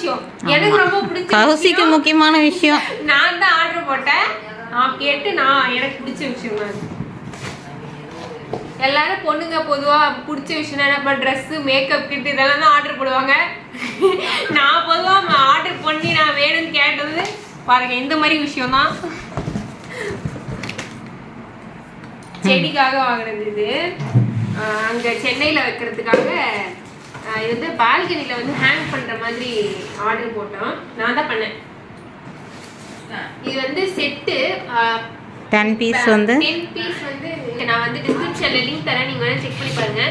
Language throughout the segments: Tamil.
விஷயம். எனக்கு ரொம்ப பிடிச்ச கௌசிக்கு. முக்கியமான விஷயம். நான் தான் ஆர்டர் போட்டேன். நான் கேட்டு நான் எனக்கு பிடிச்ச விஷயம் அது. எல்லாரும் பொண்ணுங்க பொதுவா பிடிச்ச விஷயம் என்ன ட்ரெஸ் மேக்கப் கிட் இதெல்லாம் தான் ஆர்டர் போடுவாங்க. நான் பொதுவா ஆர்டர் பண்ணி நான் வேணும்னு கேட்டது பாருங்க இந்த மாதிரி விஷயம் தான். செடிக்காக வாங்கினது இது. அங்க சென்னையில வைக்கிறதுக்காக இது வந்து பால்கனில வந்து ஹேங் பண்ற மாதிரி ஆர்டர் போட்டோம். நான் தான் பண்ணேன். இது வந்து செட்டு டென் பீஸ் வந்து? டென் பீஸ் வந்து நான் வந்து டிஸ்கிரிப்ஷன்ல லிங்க் தரேன். நீங்க வேணா செக் பண்ணி பாருங்க.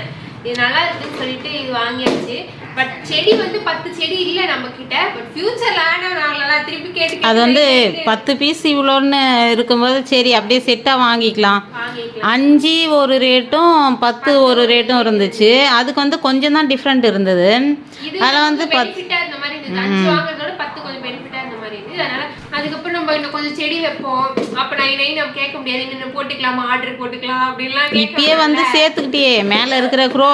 இது நல்லா இருக்குன்னு சொல்லிட்டு இது வாங்கியாச்சு. பட் செடி வந்து பத்து செடி இல்ல நம்ம கிட்ட. பட் ஃபியூச்சர்ல ஆனா அது வந்து பத்து பீஸ் இவ்வளோன்னு இருக்கும்போது சரி அப்படியே செட்டாக வாங்கிக்கலாம். அஞ்சு ஒரு ரேட்டும் பத்து ஒரு ரேட்டும் இருந்துச்சு. அதுக்கு வந்து கொஞ்சம் தான் டிஃப்ரெண்ட் இருந்தது அதில் வந்து பத் பெனிஃபிட்டா இருந்த மாதிரி இருந்தது அஞ்சு வாங்குறதோட பத்து கொஞ்சம் பெனிஃபிட்டா இருந்த மாதிரி இருந்தது அதனால அதுக்கப்புறம் நம்ம இன்னும் கொஞ்சம் செடி வைப்போம். அப்ப நான் நை நம்ம கேட்க முடியாது. இன்னும் போட்டுக்கலாமா ஆர்டர் போட்டுக்கலாம் அப்படின்லாம் இப்பயே வந்து சேர்த்துக்கிட்டே மேலே இருக்கிற குரோ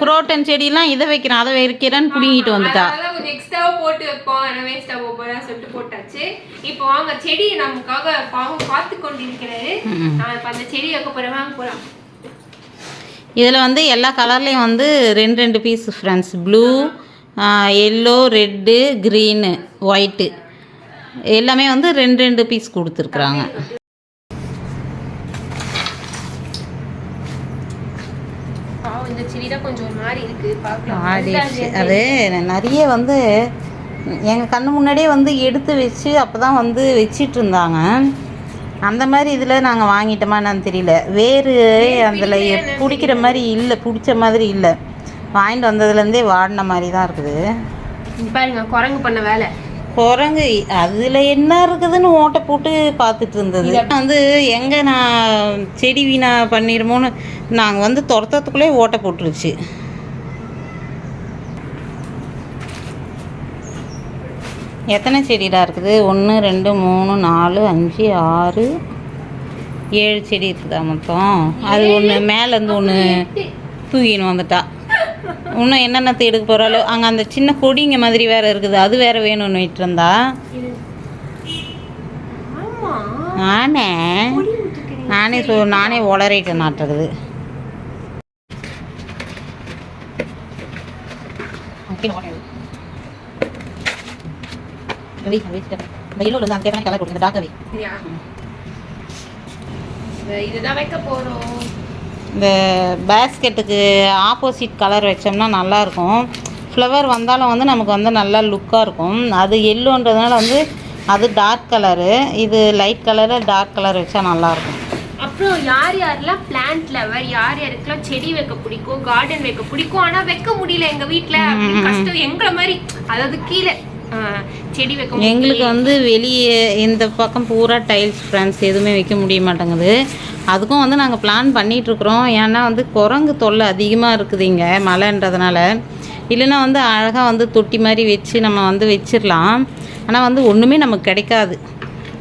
குரோட்டன் செடியெல்லாம் இதை வைக்கிறேன். அதை வைக்கிறேன்னு பிடிங்கிட்டு வந்துட்டா. கொஞ்சம் எக்ஸ்ட்ராவா போட்டு வைப்போம். ஆனால் வேஸ்டா போறா சொல்லிட்டு போட்டாச்சு. இப்போ வாங்க செடி நமக்காக பாவம் பார்த்து கொண்டிருக்கிறாரு. நான் இப்ப அந்த செடி வைக்க போறேன். வாங்க போலாம். இதில் வந்து எல்லா கலர்லேயும் வந்து ரெண்டு ரெண்டு piece friends blue yellow red green white எல்லாமே வந்து ரெண்டு ரெண்டு பீஸ் கொடுத்துருக்குறாங்க. அது நிறைய வந்து எங்கள் கண்ணு முன்னாடியே வந்து எடுத்து வச்சு அப்போ தான் வந்து வச்சிட்டு இருந்தாங்க அந்த மாதிரி இதில் நாங்கள் வாங்கிட்டோமா என்னன்னு தெரியல. வேறு அதில் பிடிக்கிற மாதிரி இல்லை பிடிச்ச மாதிரி இல்லை. வாங்கிட்டு வந்ததுலேருந்தே வாடின மாதிரி தான் இருக்குது. பாருங்க குரங்கு பண்ண வேலை. குரங்கு அதில் என்ன இருக்குதுன்னு ஓட்டை போட்டு பார்த்துட்டு இருந்தது. வந்து எங்கே நான் செடி வீணா பண்ணிடுமோன்னு நாங்கள் வந்து துரத்தத்துக்குள்ளே ஓட்டை போட்டுருச்சு. எத்தனை செடிடா இருக்குது? ஒன்று ரெண்டு மூணு நாலு அஞ்சு ஆறு ஏழு செடி இருக்குதா மொத்தம்? அது ஒன்று மேலேருந்து ஒன்று தூக்கின்னு வந்துட்டா. இன்னும் என்னென்ன எடுக்க போகிறாலோ அங்கே அந்த சின்ன கொடிங்க மாதிரி வேற இருக்குது அது வேற வேணும்னு விட்டு இருந்தா? ஆமா. நானே. நானே சொ நானே உளறிட்டு நாட்டுறது. இதுதான் வைக்க போறோம். இந்த பேஸ்கெட்டுக்கு ஆப்போசிட் கலர் வச்சோம்னா நல்லாயிருக்கும். ஃப்ளவர் வந்தாலும் வந்து நமக்கு வந்து நல்லா லுக்காக இருக்கும். அது எல்லோன்றதுனால வந்து அது டார்க் கலரு இது லைட் கலரில் டார்க் கலர் வச்சா நல்லாயிருக்கும். அப்புறம் யார் யாரெல்லாம் பிளான்ட் லவர் யார் யாருக்கெல்லாம் செடி வைக்க பிடிக்கும் கார்டன் வைக்க பிடிக்கும் ஆனா வைக்க முடியல எங்க வீட்ல. அப்படின்னு கஷ்டம் எங்களை மாதிரி அதாவது கீழே. செடி வைக்க எங்களுக்கு வந்து வெளியே இந்த பக்கம் பூரா டைல்ஸ் ஃப்ரெண்ட்ஸ் எதுவுமே வைக்க முடிய மாட்டேங்குது. அதுக்கும் வந்து நாங்கள் பிளான் பண்ணிகிட்ருக்குறோம் ஏன்னா வந்து குரங்கு தொல்லை அதிகமாக இருக்குது இங்கே மழைன்றதுனால இல்லைன்னா வந்து அழகாக வந்து தொட்டி மாதிரி வச்சு நம்ம வந்து வச்சிடலாம். ஆனால் வந்து ஒன்றுமே நமக்கு கிடைக்காது.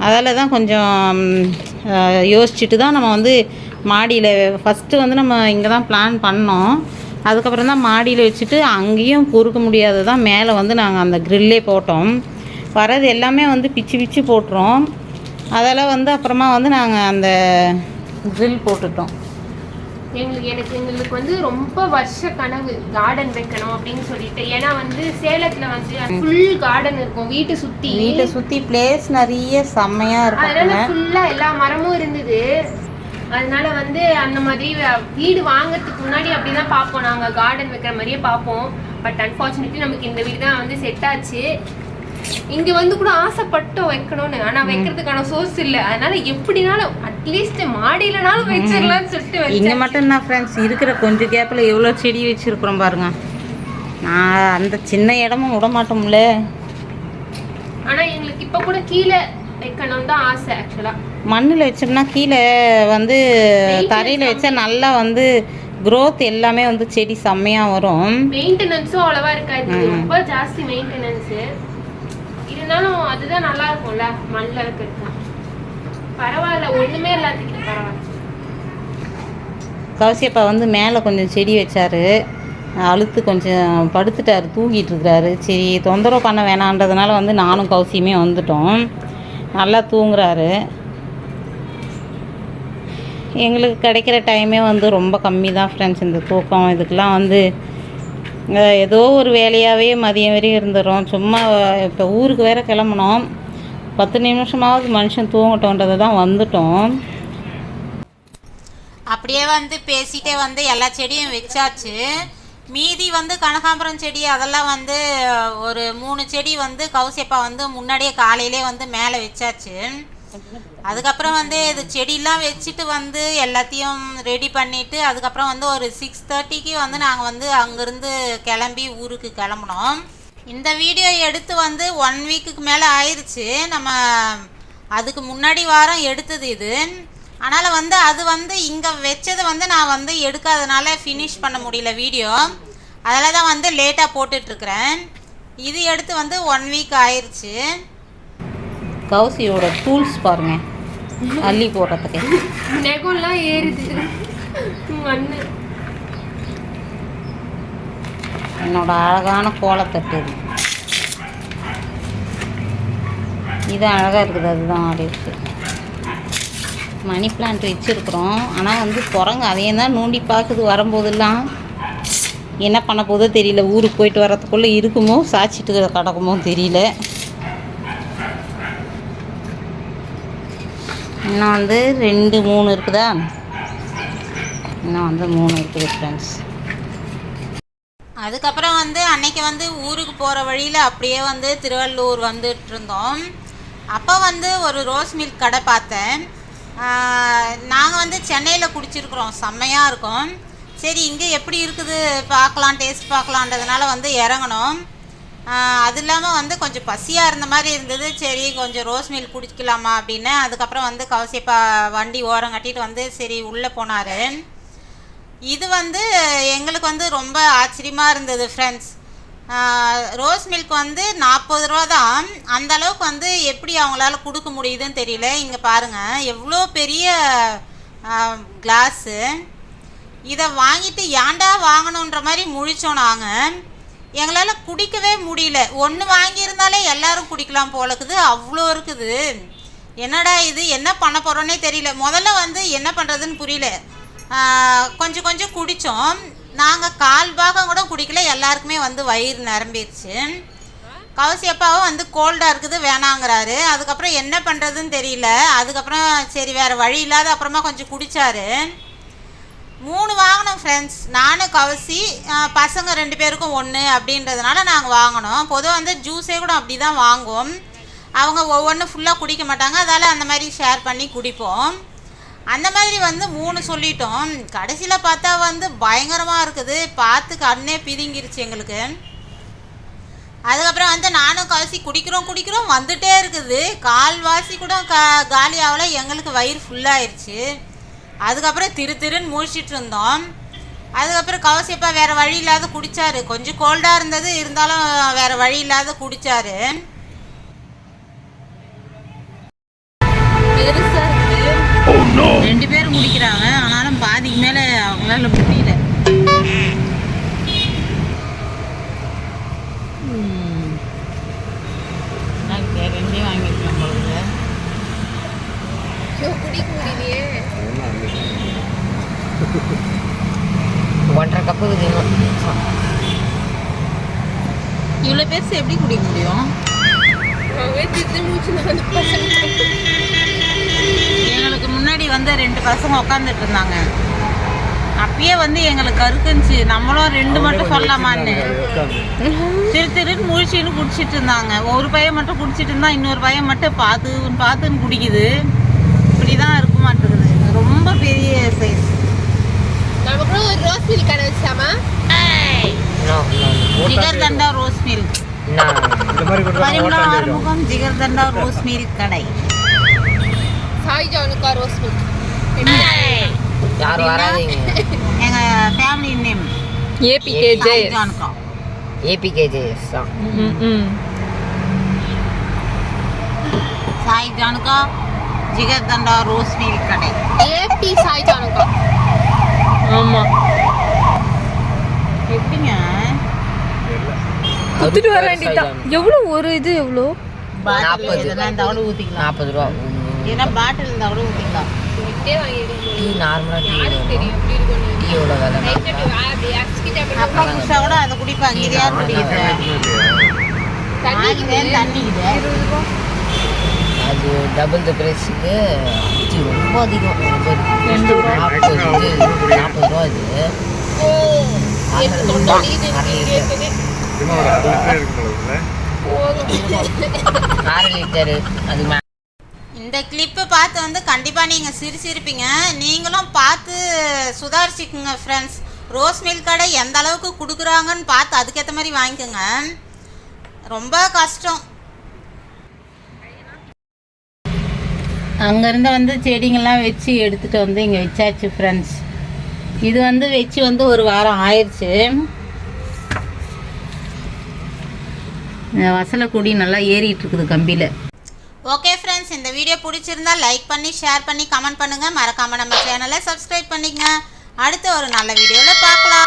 அதால் தான் கொஞ்சம் யோசிச்சுட்டு தான் நம்ம வந்து மாடியில் ஃபஸ்ட்டு வந்து நம்ம இங்கே தான் பிளான் பண்ணோம். அதுக்கப்புறம் தான் மாடியில் வச்சுட்டு அங்கேயும் பொறுக்க முடியாது தான் மேலே வந்து நாங்கள் அந்த க்ரில்லே போட்டோம். வரது எல்லாமே வந்து பிச்சு பிச்சு போட்டுரும் அதால் வந்து அப்புறமா வந்து நாங்கள் அந்த க்ரில் போட்டுட்டோம். எங்களுக்கு எனக்கு எங்களுக்கு வந்து ரொம்ப வருஷ கனவு கார்டன் வைக்கணும் அப்படின்னு சொல்லிட்டு. ஏன்னா வந்து சேலத்துல வந்து ஃபுல் கார்டன் இருக்கும் வீட்டை சுத்தி. வீட்டை சுற்றி பிளேஸ் நிறைய செம்மையாக அதனால இருக்குங்க. ஃபுல்லா எல்லா மரமும் இருந்தது. அதனால வந்து அந்த மாதிரி வீடு வாங்குறதுக்கு முன்னாடி அப்படிதான் பார்ப்போம். நாங்க கார்டன் வைக்கிற மாதிரியே பார்ப்போம். பட் அன்பார்ச்சுனேட்லி நமக்கு இந்த வீடு தான் வந்து செட் ஆச்சு. இங்க வந்து கூட ஆசைப்பட்டோம் வைக்கணும்னு ஆனா வைக்கிறதுக்கான சோர்ஸ் இல்ல. அதனால எப்படினாலும் அட்லீஸ்ட் மாடியிலனாலும் வச்சிடலாம்னு சொல்லிட்டு இங்கே மட்டும் தான் ஃப்ரெண்ட்ஸ் இருக்கிற கொஞ்சம் கேப்பில் எவ்வளோ செடி வச்சுருக்குறோம் பாருங்க. நான் அந்த சின்ன இடமும் விட மாட்டோம்ல. ஆனா எங்களுக்கு இப்ப கூட கீழே வைக்கணும் தான் ஆசை ஆக்சுவலா மண்ணில் வச்சோம்னா கீழே வந்து தரையில் வச்சா நல்லா வந்து growth எல்லாமே வந்து செடி செம்மையாக வரும். மெயின்டெனன்ஸும் அவ்வளவா இருக்காது. ரொம்ப ஜாஸ்தி மெயின்டெனன்ஸ் இருந்தாலும் அதுதான் நல்லா இருக்கும்ல மண்ணில் இருக்கிறது. பரவாயில்ல ஒண்ணுமே எல்லாத்துக்கும் பரவாயில்ல. கௌசியப்பா வந்து மேலே கொஞ்சம் செடி வச்சாரு. அழுத்து கொஞ்சம் படுத்துட்டாரு தூங்கிட்டு இருக்கிறாரு. சரி தொந்தரவு பண்ண வேணான்றதுனால வந்து நானும் கௌசியுமே வந்துட்டோம். நல்லா தூங்குறாரு. எங்களுக்கு கிடைக்கிற டைமே வந்து ரொம்ப கம்மி தான் ஃப்ரெண்ட்ஸ் இந்த தூக்கம் இதுக்கெலாம் வந்து ஏதோ ஒரு வேலையாகவே மதியம் வரையும் இருந்துடும் சும்மா இப்போ ஊருக்கு வேற கிளம்புனோம். பத்து நிமிஷமாவது மனுஷன் தூங்கட்டோன்றது தான் வந்துட்டோம். அப்படியே வந்து பேசிட்டே வந்து எல்லா செடியும் வச்சாச்சு. மீதி வந்து கனகாம்பரம் செடி அதெல்லாம் வந்து ஒரு மூணு செடி வந்து கௌசியப்பா வந்து முன்னாடியே காலையிலே வந்து மேலே வச்சாச்சு. அதுக்கப்புறம் வந்து இது செடியெலாம் வச்சுட்டு வந்து எல்லாத்தையும் ரெடி பண்ணிவிட்டு அதுக்கப்புறம் வந்து ஒரு சிக்ஸ் தேர்ட்டிக்கு வந்து நாங்கள் வந்து அங்கேருந்து கிளம்பி ஊருக்கு கிளம்புனோம். இந்த வீடியோ எடுத்து வந்து ஒன் வீக்குக்கு மேலே ஆயிடுச்சு நம்ம அதுக்கு முன்னாடி வாரம் எடுத்தது இது. அதனால் வந்து அது வந்து இங்கே வச்சதை வந்து நான் வந்து எடுக்காதனால ஃபினிஷ் பண்ண முடியல வீடியோ அதில் தான் வந்து லேட்டாக போட்டுட்ருக்குறேன் இது எடுத்து வந்து ஒன் வீக் ஆயிடுச்சு கௌசியோட டூல்ஸ் பாருங்க. அள்ளி போடுறதுக்கு. நெகம்லாம் ஏறுது என்னோட அழகான கோலத்தட்டு இது. இது அழகாக இருக்குது அதுதான் ஆடி இருக்கு மணி பிளான்ட் வச்சுருக்குறோம். ஆனால் வந்து குரங்கு அதையும் தான் நோண்டி பார்க்குது வரும்போதெல்லாம். என்ன பண்ண போதோ தெரியல ஊருக்கு போயிட்டு வரத்துக்குள்ளே இருக்குமோ சாச்சிட்டு கிடக்குமோ தெரியல. இன்னும் வந்து ரெண்டு மூணு இருக்குதா? இன்னும் வந்து மூணு இருக்குது ஃப்ரெண்ட்ஸ் அதுக்கப்புறம் வந்து அன்னைக்கு வந்து ஊருக்கு போகிற வழியில் அப்படியே வந்து திருவள்ளூர் வந்துட்டு இருந்தோம். அப்போ வந்து ஒரு ரோஸ் மில்க் கடை பார்த்தேன். நாங்கள் வந்து சென்னையில் குடிச்சிருக்கிறோம். செம்மையாக இருக்கும். சரி இங்கே எப்படி இருக்குது? பார்க்கலாம் டேஸ்ட் பார்க்கலான்றதுனால வந்து இறங்கினோம். அது இல்லாமல் வந்து கொஞ்சம் பசியாக இருந்த மாதிரி இருந்தது. சரி கொஞ்சம் ரோஸ் மில்க் குடிக்கலாமா அப்படின்னு. அதுக்கப்புறம் வந்து கவசியப்பா வண்டி ஓரம் கட்டிட்டு வந்து சரி உள்ளே போனார். இது வந்து எங்களுக்கு வந்து ரொம்ப ஆச்சரியமாக இருந்தது ஃப்ரெண்ட்ஸ் ரோஸ் மில்க் வந்து நாற்பது ரூபா தான். அந்த அளவுக்கு வந்து எப்படி அவங்களால கொடுக்க முடியுதுன்னு தெரியல. இங்கே பாருங்கள் எவ்வளோ பெரிய கிளாஸு இதை வாங்கிட்டு ஏன்டா வாங்கணுன்ற மாதிரி முழிச்சோம் நாங்கள் எங்களால் குடிக்கவே முடியல. ஒன்று வாங்கியிருந்தாலே எல்லாரும் குடிக்கலாம் போல இருக்குது அவ்வளோ இருக்குது. என்னடா இது? என்ன பண்ண போகிறோன்னே தெரியல. முதல்ல வந்து என்ன பண்ணுறதுன்னு புரியல. கொஞ்சம் கொஞ்சம் குடித்தோம் நாங்கள் கால் பாகம் கூட குடிக்கல. எல்லாருக்குமே வந்து வயிறு நிரம்பிடுச்சு கவசி அப்பாவும் வந்து கோல்டாக இருக்குது வேணாங்கிறாரு. அதுக்கப்புறம் என்ன பண்ணுறதுன்னு தெரியல. அதுக்கப்புறம் சரி வேறு வழி இல்லாத அப்புறமா கொஞ்சம் குடித்தாரு மூணு வாங்கினோம் ஃப்ரெண்ட்ஸ் நானும் கவசி பசங்க ரெண்டு பேருக்கும் ஒன்று அப்படின்றதுனால நாங்கள் வாங்கினோம் பொதுவாக வந்து ஜூஸே கூட அப்படி தான் வாங்குவோம். அவங்க ஒவ்வொன்றும் ஃபுல்லாக குடிக்க மாட்டாங்க. அதால் அந்த மாதிரி ஷேர் பண்ணி குடிப்போம். அந்த மாதிரி வந்து மூணு சொல்லிட்டோம். கடைசியில் பார்த்தா வந்து பயங்கரமாக இருக்குது. பார்த்து கண்ணே பிதுங்கிருச்சு எங்களுக்கு. அதுக்கப்புறம் வந்து நானும் கவசி குடிக்கிறோம் குடிக்கிறோம் வந்துட்டே இருக்குது. கால்வாசி கூட கா காலி ஆகல. எங்களுக்கு வயிறு ஃபுல்லாயிருச்சு அதுக்கப்புறம் திரு திருன்னு முழிச்சிட்டு இருந்தோம். அதுக்கப்புறம் கவசியப்பா வேறு வழி இல்லாத குடித்தாரு கொஞ்சம் கோல்டாக இருந்தது. இருந்தாலும் வேறு வழி இல்லாத குடித்தாரு பெருசாக இருக்குது ரெண்டு பேரும் குடிக்கிறாங்க. ஆனாலும் பாதிக்கு மேலே அவங்களால முடியல. ரெண்டையும் வாங்கிக்கலாம் குடிக்க முடியலையே. ஒன்றரை கப்பு இவ்வளோ பேர் எப்படி குடிக்க முடியும்? எங்களுக்கு முன்னாடி வந்து ரெண்டு பசங்க உட்காந்துட்டு இருந்தாங்க. அப்பயே வந்து எங்களுக்கு கருக்குந்துச்சு நம்மளும் ரெண்டு மட்டும் சொல்லலாமான்னு. திரு திருன்னு முழிச்சின்னு குடிச்சிட்டு இருந்தாங்க. ஒரு பையன் மட்டும் குடிச்சிட்டு இருந்தா இன்னொரு பையன் மட்டும் பார்த்து பார்த்துன்னு குடிக்குது. இப்படிதான் இருக்க மாட்டேங்குது. ரொம்ப பெரிய சைஸ். நமக்கு ஒரு ரோஸ் மில்க் கடை வச்சாமா ஜிகர் தண்டா ரோஸ் மில்க் பரிமளா ஓட்டம் ஆயிடும். ஆறுமுகம் ஜிகர் தண்டா ரோஸ் மில்க் கடை சாய் ஜானுக்கா ரோஸ் மில்க் யாரும் வராதீங்க எங்க ஃபேமிலி நேம் ஏபிகேஜே ஜான்கா ஏபிகேஜேஎஸ் தான் சாய் ஜானுகா ஜிகர் தண்டா ரோஸ் மில்க் கடை ஏபி சாய் ஜானுக்கா ஆமா. எப்படிங்க? குத்துட்டு வர வேண்டியதுதான். எவ்வளோ ஒரு இது எவ்வளோ நாற்பது. எதுனா இருந்தா கூட ஊற்றிக்கலாம் நாற்பது ரூபா. ஏன்னா பாட்டில் இருந்தால் கூட ஊற்றிக்கலாம் டீ நார்மலாக டீ தெரியும்? விலை அப்பா குடிச்சா கூட அதை குடிப்பாங்க. இது யார் தண்ணி அது டபுள் த ப்ரைஸுக்கு ரொம்ப அதிகம் நாற்பது நாற்பது ரூபா இது லிட்டரு அது இந்த கிளிப்பு பார்த்து வந்து கண்டிப்பாக நீங்கள் சிரிச்சிருப்பீங்க. நீங்களும் பார்த்து சுதாரிச்சுக்குங்க ஃப்ரெண்ட்ஸ் ரோஸ் மில்க் கடை எந்த அளவுக்கு கொடுக்குறாங்கன்னு பார்த்து அதுக்கேற்ற மாதிரி வாங்கிக்கோங்க. ரொம்ப கஷ்டம். அங்கேருந்து வந்து செடிங்கள்லாம் வச்சு எடுத்துகிட்டு வந்து இங்கே வச்சாச்சு ஃப்ரெண்ட்ஸ் இது வந்து வச்சு வந்து ஒரு வாரம் ஆயிடுச்சு இந்த வசலை நல்லா ஏறிட்டு இருக்குது கம்பியில். ஓகே ஃப்ரெண்ட்ஸ் இந்த வீடியோ பிடிச்சிருந்தா லைக் பண்ணி ஷேர் பண்ணி கமெண்ட் பண்ணுங்கள் மறக்காமல் நம்ம சேனலை சப்ஸ்கிரைப் பண்ணிக்கங்க. அடுத்த ஒரு நல்ல வீடியோவில் பார்க்கலாம்.